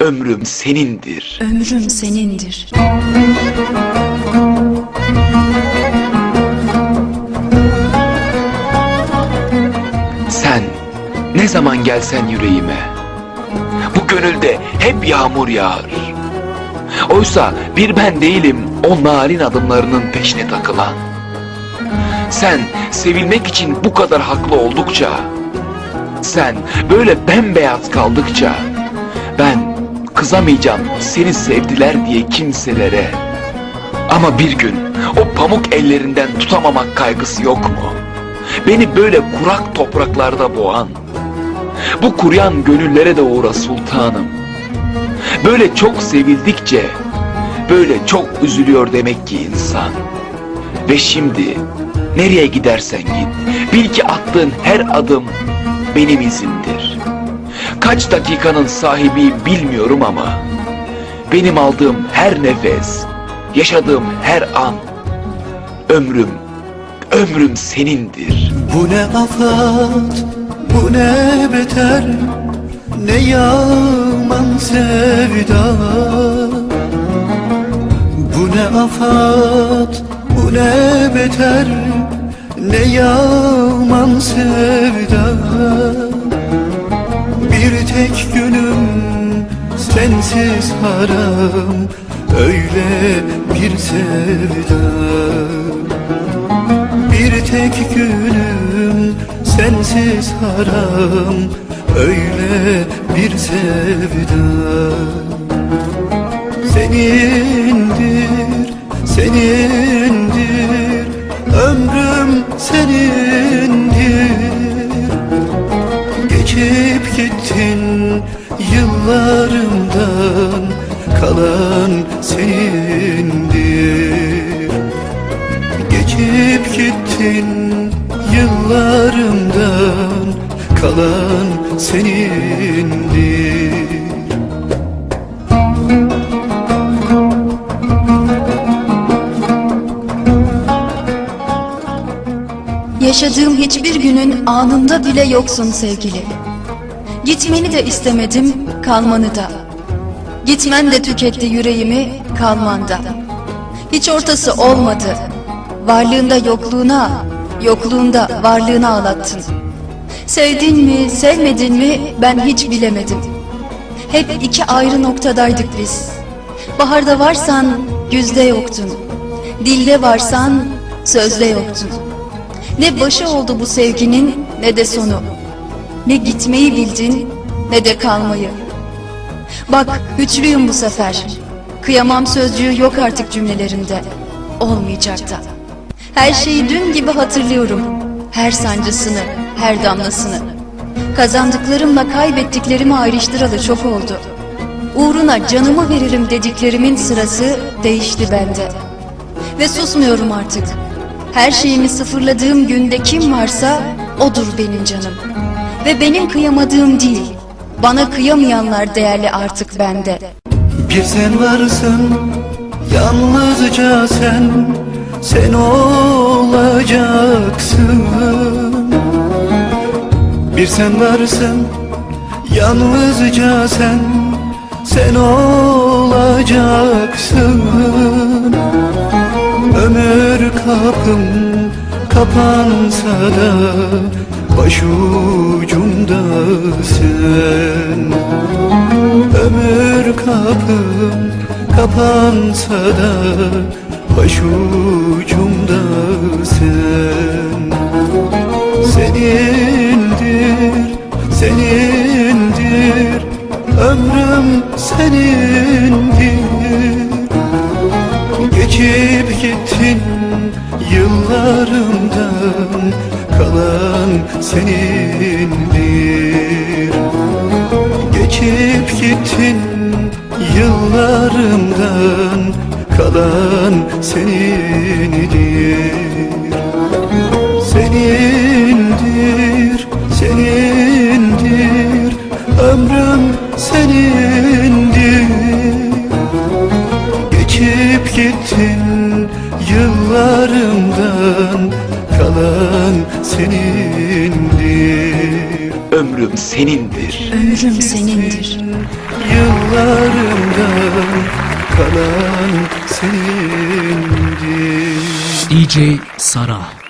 Ömrüm senindir. Ömrüm senindir. Sen ne zaman gelsen yüreğime Bu gönülde hep yağmur yağar Oysa bir ben değilim o narin adımlarının peşine takılan Sen sevilmek için bu kadar haklı oldukça Sen böyle bembeyaz kaldıkça Ben kızamayacağım seni sevdiler diye kimselere. Ama bir gün o pamuk ellerinden tutamamak kaygısı yok mu? Beni böyle kurak topraklarda boğan Bu kuruyan gönüllere de uğra sultanım. Böyle çok sevildikçe Böyle çok üzülüyor demek ki insan. Ve şimdi nereye gidersen git Bil ki attığın her adım benim izimdir Kaç dakikanın sahibiyim bilmiyorum ama Benim aldığım her nefes Yaşadığım her an Ömrüm Ömrüm senindir. Bu ne afat, bu ne beter Ne yaman sevda. Bu ne afat, bu ne beter Ne yaman sevda tek günüm sensiz haram Öyle bir sevda. Bir tek günüm sensiz haram Öyle bir sevda. Senindir, senindir Ömrüm senindir Geçip gittin yıllarımdan Kalan senindir Geçip gittin yıllarımdan Kalan senindir Yaşadığım hiçbir günün anında bile yoksun sevgili. Gitmeni de istemedim, kalmanı da. Gitmen de tüketti yüreğimi, kalmanda. Hiç ortası olmadı. Varlığında yokluğuna, yokluğunda varlığına ağlattın. Sevdin mi, sevmedin mi ben hiç bilemedim. Hep iki ayrı noktadaydık biz. Baharda varsan güzde yoktun. Dilde varsan sözde yoktun. Ne başı oldu bu sevginin ne de sonu. Ne gitmeyi bildin ne de kalmayı. Bak güçlüyüm bu sefer. Kıyamam sözcüğü yok artık cümlelerinde. Olmayacak da. Her şeyi dün gibi hatırlıyorum. Her sancısını, her damlasını. Kazandıklarımla kaybettiklerimi ayrıştıralı çok oldu. Uğruna canımı veririm dediklerimin sırası değişti bende. Ve susmuyorum artık. Her şeyimi sıfırladığım günde kim varsa odur benim canım. Ve benim kıyamadığım değil, bana kıyamayanlar değerli artık bende. Bir sen varsın yalnızca sen Sen olacaksın Bir sen varsın yalnızca sen Sen olacaksın Ömür kapım kapansa da Başucumdasın Ömür kapım kapansa da Başucumdasın Senindir, senindir Ömrüm senindir. Geçip gittin yıllarımdan Kalan senindir Geçip gittin yıllarımdan Kalan senindir Senindir, senindir Ömrüm senindir. Geçip gittin yıllarımdan Kalan senindir. Ömrüm senindir. Ömrüm senindir. Yıllarımdan kalan senindir. DJ Sara